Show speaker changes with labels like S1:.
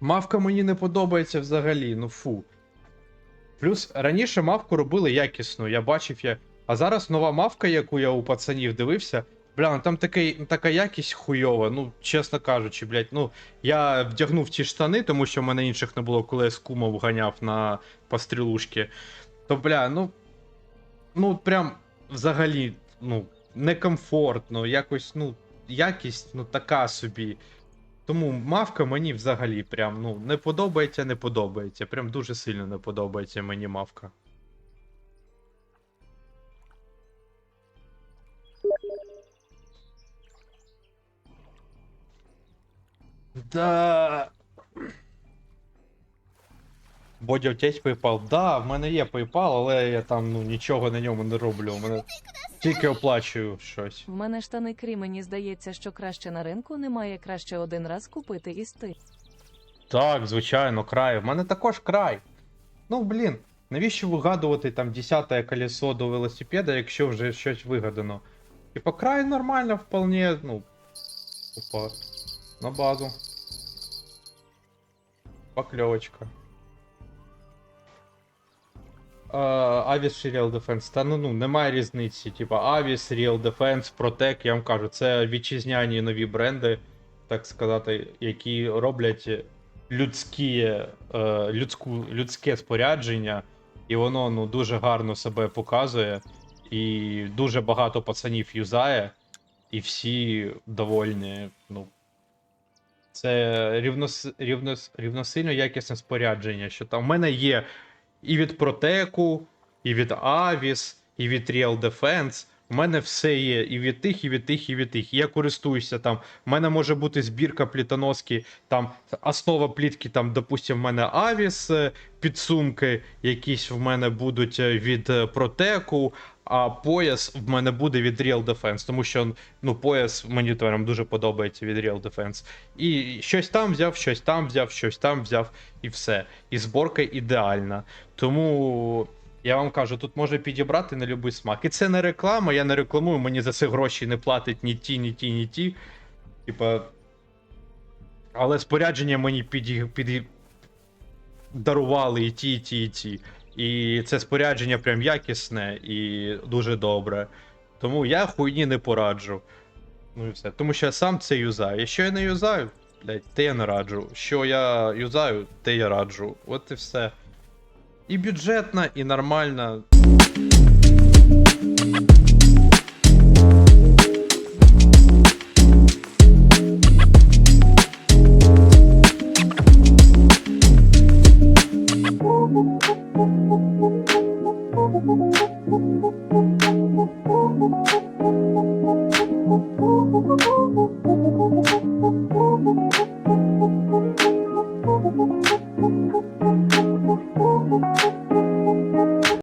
S1: Мавка мені не подобається взагалі, ну фу. Плюс раніше мавку робили якісно, я бачив я. А зараз нова мавка, яку я у пацанів дивився. Бля, ну там такий, така якість хуйова, ну, чесно кажучи, блядь, ну, я вдягнув ті штани, тому що в мене інших не було, коли я з кумов ганяв на пострілушки. То, бля, ну. Ну, прям взагалі, ну, некомфортно, якось, ну, якість, ну, така собі. Тому мавка мені взагалі прям ну не подобається, не подобається. Прям дуже сильно не подобається мені мавка. Да. Бодя, у тебе є PayPal? Да, в мене є PayPal, але я там ну нічого на ньому не роблю. У мене тільки оплачую щось.
S2: В мене штани крі, мені здається, що краще на ринку немає краще один раз купити і сти.
S1: Так, звичайно, край. В мене також край. Ну, блін, навіщо вигадувати там 10 колесо до велосипеда, якщо вже щось вигадано? Типа, край нормально, вполне, ну. Опа. На базу. Покльовочка. Авіс чи Real Defense? Та ну, ну немає різниці. Типа Авіс, Real Defense, Protec, я вам кажу, це вітчизняні нові бренди, так сказати, які роблять людські, е, людську, людське спорядження, і воно ну, дуже гарно себе показує, і дуже багато пацанів юзає, і всі довольні. Ну, це рівнос, рівнос, рівносильно якісне спорядження, що там в мене є і від Протеку, і від Авіс, і від Real Defense. У мене все є і від тих, і від тих, і від тих. Я користуюся там. У мене може бути збірка плітоноски, там основа плітки, там, допустим, в мене Avis, е, підсумки, якісь в мене будуть е, від Протеку, а пояс в мене буде від Real Defense, тому що ну, пояс моніторам дуже подобається від Real Defense. І щось там взяв, щось там взяв, щось там взяв, і все. І зборка ідеальна. Тому я вам кажу, тут може підібрати на будь-який смак. І це не реклама, я не рекламую, мені за це гроші не платить ні ті, ні ті, ні ті. Типа. Але спорядження мені під, під... дарували і ті, і ті, і ті. І це спорядження прям якісне і дуже добре. Тому я хуйні не пораджу. Ну і все. Тому що я сам це юзаю. Якщо я не юзаю, блядь, те я не раджу. Що я юзаю, те я раджу. От і все. И бюджетно, и нормально.
S3: thank you